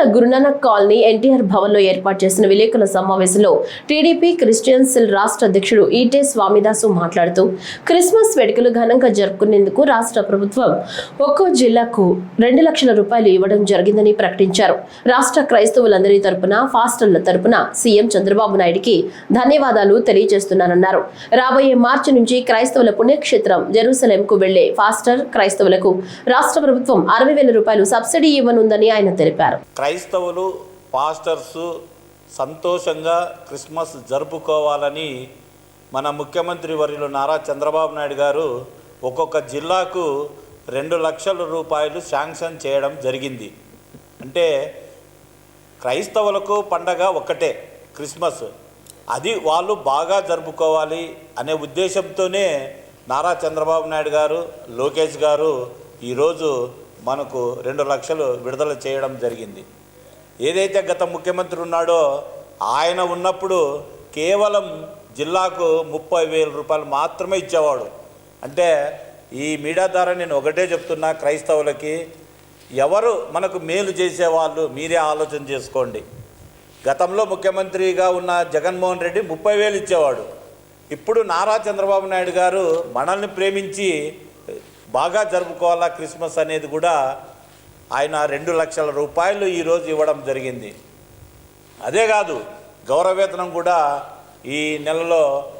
Nalgonda Guru Nanak colony NTR భవన్లో ఏర్పాటు చేసిన విలేకరుల సమావేశంలో టీడీపీ క్రిస్టియన్ సెల్ రాష్ట్ర అధ్యక్షుడు ఈటే స్వామిదాసు మాట్లాడుతూ క్రిస్మస్ వేడుకలు ఘనంగా జరుపుకునేందుకు రాష్ట్ర ప్రభుత్వం ఒక్కో జిల్లాకు రెండు లక్షల రూపాయలు ఇవ్వడం జరిగిందని ప్రకటించారు. రాష్ట్ర క్రైస్తవులందరి తరపున ఫాస్టర్ల తరపున సీఎం చంద్రబాబు నాయుడికి ధన్యవాదాలు తెలియజేస్తున్నానన్నారు. రాబోయే మార్చి నుంచి క్రైస్తవుల పుణ్యక్షేత్రం జెరూసలేంకు వెళ్ళే ఫాస్టర్ క్రైస్తవులకు రాష్ట్ర ప్రభుత్వం అరవై వేల రూపాయలు సబ్సిడీ ఇవ్వనుందని ఆయన తెలిపారు. క్రైస్తవులు పాస్టర్స్ సంతోషంగా క్రిస్మస్ జరుపుకోవాలని మన ముఖ్యమంత్రి వర్యులు నారా చంద్రబాబు నాయుడు గారు ఒక్కొక్క జిల్లాకు రెండు లక్షల రూపాయలు శాంక్షన్ చేయడం జరిగింది. అంటే క్రైస్తవులకు పండగ ఒక్కటే క్రిస్మస్. అది వాళ్ళు బాగా జరుపుకోవాలి అనే ఉద్దేశంతోనే నారా చంద్రబాబు నాయుడు గారు లోకేష్ గారు ఈరోజు మనకు రెండు లక్షలు విడుదల చేయడం జరిగింది. ఏదైతే గత ముఖ్యమంత్రి ఉన్నాడో ఆయన ఉన్నప్పుడు కేవలం జిల్లాకు ముప్పై వేల రూపాయలు మాత్రమే ఇచ్చేవాడు. అంటే ఈ మీడియా ద్వారా నేను ఒకటే చెప్తున్నా క్రైస్తవులకి ఎవరు మనకు మేలు చేసేవాళ్ళు మీరే ఆలోచన చేసుకోండి. గతంలో ముఖ్యమంత్రిగా ఉన్న జగన్మోహన్ రెడ్డి ముప్పై వేలు ఇచ్చేవాడు. ఇప్పుడు నారా చంద్రబాబు నాయుడు గారు మనల్ని ప్రేమించి బాగా జరుపుకోవాలా క్రిస్మస్ అనేది కూడా ఆయన రెండు లక్షల రూపాయలు ఈరోజు ఇవ్వడం జరిగింది. అదే కాదు గౌరవేతనం కూడా ఈ నెలలో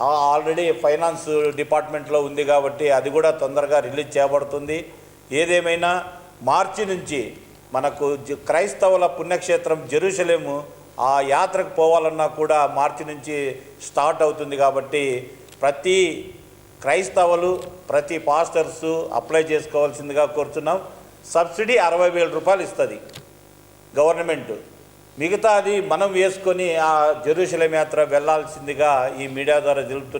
ఆల్రెడీ ఫైనాన్స్ డిపార్ట్మెంట్లో ఉంది కాబట్టి అది కూడా తొందరగా రిలీజ్ చేయబడుతుంది. ఏదేమైనా మార్చి నుంచి మనకు జ- క్రైస్తవుల పుణ్యక్షేత్రం జెరూసలేము ఆ యాత్రకు పోవాలన్నా కూడా మార్చి నుంచి స్టార్ట్ అవుతుంది కాబట్టి ప్రతి క్రైస్తవులు ప్రతి పాస్టర్స్ అప్లై చేసుకోవాల్సిందిగా కోరుతున్నాం. సబ్సిడీ అరవై వేల రూపాయలు ఇస్తుంది గవర్నమెంట్. మిగతాది మనం వేసుకొని ఆ జెరూసలేం యాత్ర వెళ్ళాల్సిందిగా ఈ మీడియా ద్వారా తెలుపుతున్నాం.